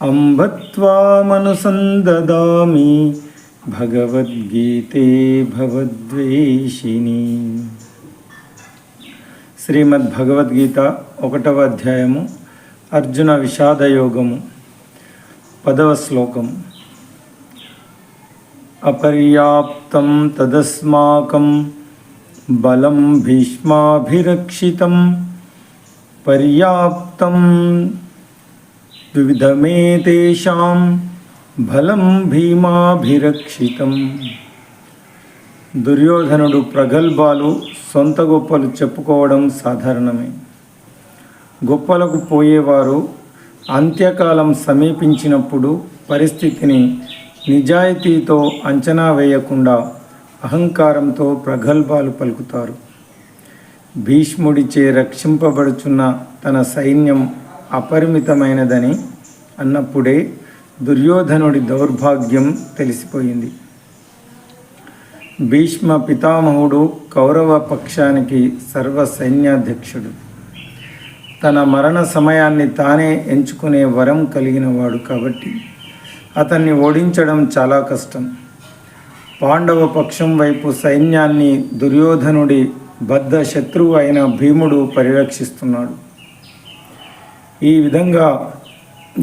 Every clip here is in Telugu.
అంబత్వామనుసందదామి భగవద్గీతే భవద్వేషిని శ్రీమద్ భగవద్గీత ఒకటవ అధ్యాయము అర్జున విషాదయోగము పదవ శ్లోకం అపర్యాప్తం తదస్మాకం బలం భీష్మాభిరక్షితం పర్యాప్తం వివిధమేతేషాం బలం భీమాభిరక్షితం దుర్యోధనుడు ప్రగల్భాలు సొంత గొప్పలు చెప్పుకోవడం సాధారణమే. గొప్పలకు పోయేవారు అంత్యకాలం సమీపించినప్పుడు పరిస్థితిని నిజాయితీతో అంచనా వేయకుండా అహంకారంతో ప్రగల్భాలు పలుకుతారు. భీష్ముడిచే రక్షింపబడుచున్న తన సైన్యం అపరిమితమైనదని అన్నప్పుడే దుర్యోధనుడి దౌర్భాగ్యం తెలిసిపోయింది. భీష్మ పితామహుడు కౌరవ పక్షానికి సర్వ సైన్యాధ్యక్షుడు తన మరణ సమయాన్ని తానే ఎంచుకునే వరం కలిగినవాడు కాబట్టి అతన్ని ఓడించడం చాలా కష్టం. పాండవ పక్షం వైపు సైన్యాన్ని దుర్యోధనుడి బద్ధ శత్రువు అయిన భీముడు పరిరక్షిస్తున్నాడు. ఈ విధంగా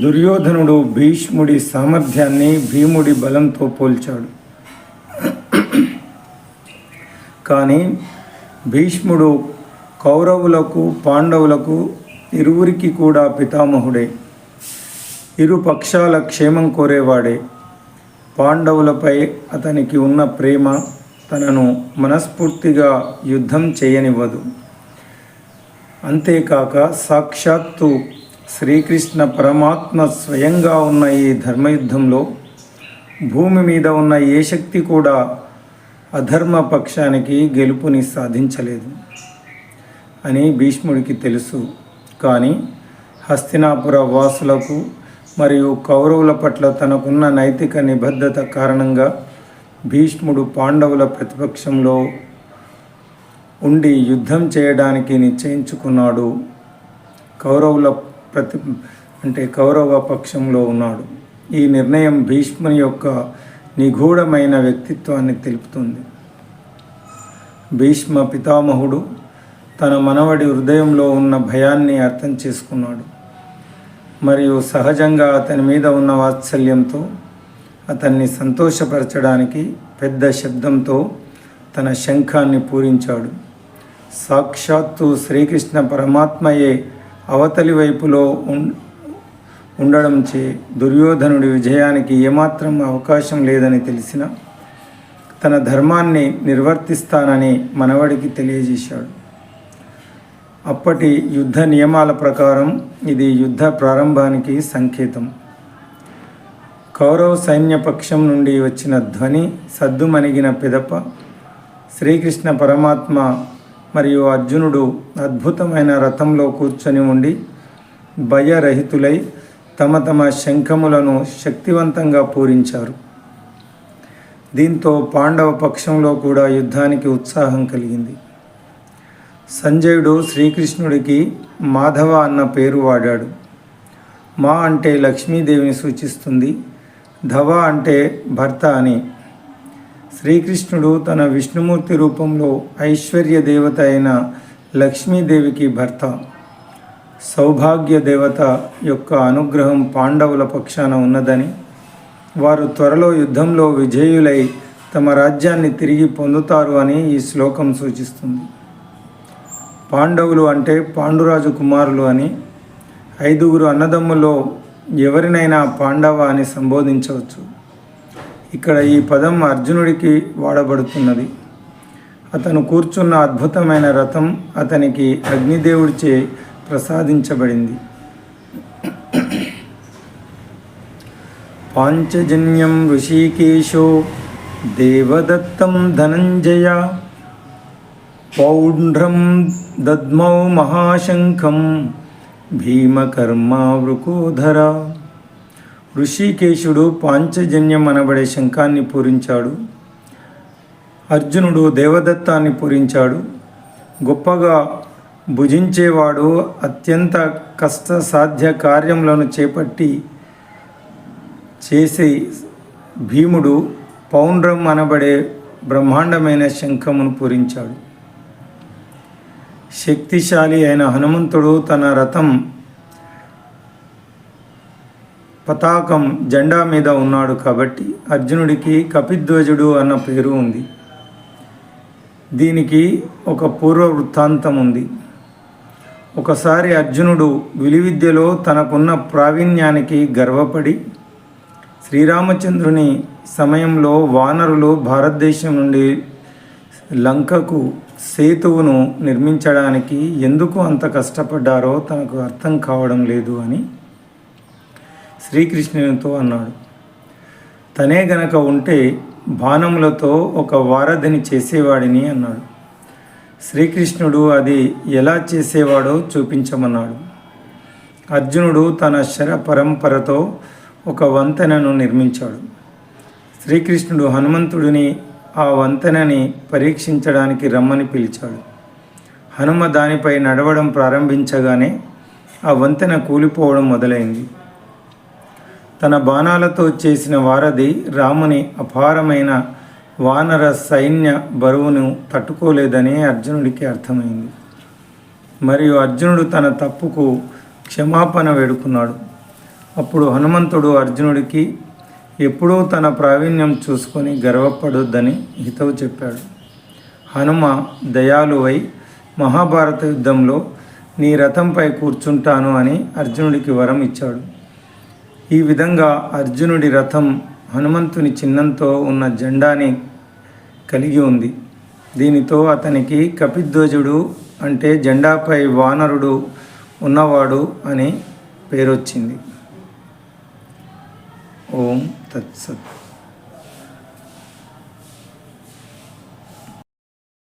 దుర్యోధనుడు భీష్ముడి సామర్థ్యాన్ని భీముడి బలంతో పోల్చాడు. కానీ భీష్ముడు కౌరవులకు పాండవులకు ఇరువురికి కూడా పితామహుడే. ఇరు పక్షాల క్షేమం కోరేవాడే. పాండవులపై అతనికి ఉన్న ప్రేమ తనను మనస్ఫూర్తిగా యుద్ధం చేయనివ్వదు. అంతేకాక సాక్షాత్తు శ్రీకృష్ణ పరమాత్మ స్వయంగా ఉన్న ఈ ధర్మయుద్ధంలో భూమి మీద ఉన్న ఏ శక్తి కూడా అధర్మ పక్షానికి గెలుపుని సాధించలేదు అని భీష్ముడికి తెలుసు. కానీ హస్తినాపుర వాసులకు మరియు కౌరవుల పట్ల తనకున్న నైతిక నిబద్ధత కారణంగా భీష్ముడు పాండవుల ప్రతిపక్షంలో ఉండి యుద్ధం చేయడానికి నిశ్చయించుకున్నాడు. కౌరవుల ప్రతి అంటే కౌరవ పక్షంలో ఉన్నాడు. ఈ నిర్ణయం భీష్ముని యొక్క నిగూఢమైన వ్యక్తిత్వాన్ని తెలుపుతుంది. భీష్మ పితామహుడు తన మనవడి హృదయంలో ఉన్న భయాన్ని అర్థం చేసుకున్నాడు. మరియు సహజంగా అతని మీద ఉన్న వాత్సల్యంతో అతన్ని సంతోషపరచడానికి పెద్ద శబ్దంతో తన శంఖాన్ని పూరించాడు. సాక్షాత్తు శ్రీకృష్ణ పరమాత్మయే అవతలి వైపులో ఉండడంచే దుర్యోధనుడి విజయానికి ఏమాత్రం అవకాశం లేదని తెలిసిన తన ధర్మాన్ని నిర్వర్తిస్తానని మనవడికి తెలియజేశాడు. అప్పటి యుద్ధ నియమాల ప్రకారం ఇది యుద్ధ ప్రారంభానికి సంకేతం. కౌరవ సైన్యపక్షం నుండి వచ్చిన ధ్వని సద్దుమణిగిన పిదప శ్రీకృష్ణ పరమాత్మ మరియు అర్జునుడు అద్భుతమైన రథంలో కూర్చొని ఉండి భయరహితులై తమ తమ శంఖములను శక్తివంతంగా పూరించారు. దీంతో పాండవ పక్షంలో కూడా యుద్ధానికి ఉత్సాహం కలిగింది. సంజయుడు శ్రీకృష్ణుడికి మాధవ అన్న పేరు వాడాడు. మా అంటే లక్ష్మీదేవిని సూచిస్తుంది ధవ అంటే భర్త అని శ్రీకృష్ణుడు తన విష్ణుమూర్తి రూపంలో ఐశ్వర్య దేవత అయిన లక్ష్మీదేవికి భర్త. సౌభాగ్య దేవత యొక్క అనుగ్రహం పాండవుల పక్షాన ఉన్నదని వారు త్వరలో యుద్ధంలో విజయులై తమ రాజ్యాన్ని తిరిగి పొందుతారు అని ఈ శ్లోకం సూచిస్తుంది. పాండవులు అంటే పాండురాజు కుమారులు అని ఐదుగురు అన్నదమ్ములో ఎవరినైనా పాండవ అని సంబోధించవచ్చు. ఇక్కడ ఈ పదం అర్జునుడికి వాడబడుతున్నది. అతను కూర్చున్న అద్భుతమైన రథం అతనికి అగ్నిదేవుడిచే ప్రసాదించబడింది. పాంచజన్యం ఋషికేశో దేవదత్తం ధనంజయ పౌండ్రం దద్మౌ మహాశంఖం భీమకర్మావృకోధర ఋషికేశుడు పాంచజన్యం అనబడే శంఖాన్ని పూరించాడు. అర్జునుడు దేవదత్తాన్ని పూరించాడు. గొప్పగా భుజించేవాడు అత్యంత కష్ట సాధ్య కార్యములను చేపట్టి చేసే భీముడు పౌండ్రం అనబడే బ్రహ్మాండమైన శంఖమును పూరించాడు. శక్తిశాలి అయిన హనుమంతుడు తన రథం పతాకం జెండా మీద ఉన్నాడు కాబట్టి అర్జునుడికి కపిధ్వజుడు అన్న పేరు ఉంది. దీనికి ఒక పూర్వ వృత్తాంతం ఉంది. ఒకసారి అర్జునుడు విలువిద్యలో తనకున్న ప్రావీణ్యానికి గర్వపడి శ్రీరామచంద్రుని సమయంలో వానరులు భారతదేశం నుండి లంకకు సేతువును నిర్మించడానికి ఎందుకు అంత కష్టపడ్డారో తనకు అర్థం కావడం లేదు అని శ్రీకృష్ణునితో అన్నాడు. తనే గనక ఉంటే బాణములతో ఒక వారధిని చేసేవాడిని అన్నాడు. శ్రీకృష్ణుడు అది ఎలా చేసేవాడో చూపించమన్నాడు. అర్జునుడు తన శర పరంపరతో ఒక వంతెనను నిర్మించాడు. శ్రీకృష్ణుడు హనుమంతుడిని ఆ వంతెనని పరీక్షించడానికి రమ్మని పిలిచాడు. హనుమ దానిపై నడవడం ప్రారంభించగానే ఆ వంతెన కూలిపోవడం మొదలైంది. తన బాణాలతో చేసిన వారధి రాముని అపారమైన వానర సైన్య బరువును తట్టుకోలేదని అర్జునుడికి అర్థమైంది. మరియు అర్జునుడు తన తప్పుకు క్షమాపణ వేడుకున్నాడు. అప్పుడు హనుమంతుడు అర్జునుడికి ఎప్పుడూ తన ప్రావీణ్యం చూసుకొని గర్వపడొద్దని హితవు చెప్పాడు. హనుమ దయాలువై మహాభారత యుద్ధంలో నీ రథంపై కూర్చుంటాను అని అర్జునుడికి వరం ఇచ్చాడు. ఈ విధంగా అర్జునుడి రథం హనుమంతుని చిహ్నంతో ఉన్న జెండాని కలిగి ఉంది. దీనితో అతనికి కపిధ్వజుడు అంటే జెండాపై వానరుడు ఉన్నవాడు అని పేరొచ్చింది. ఓం తత్సత్.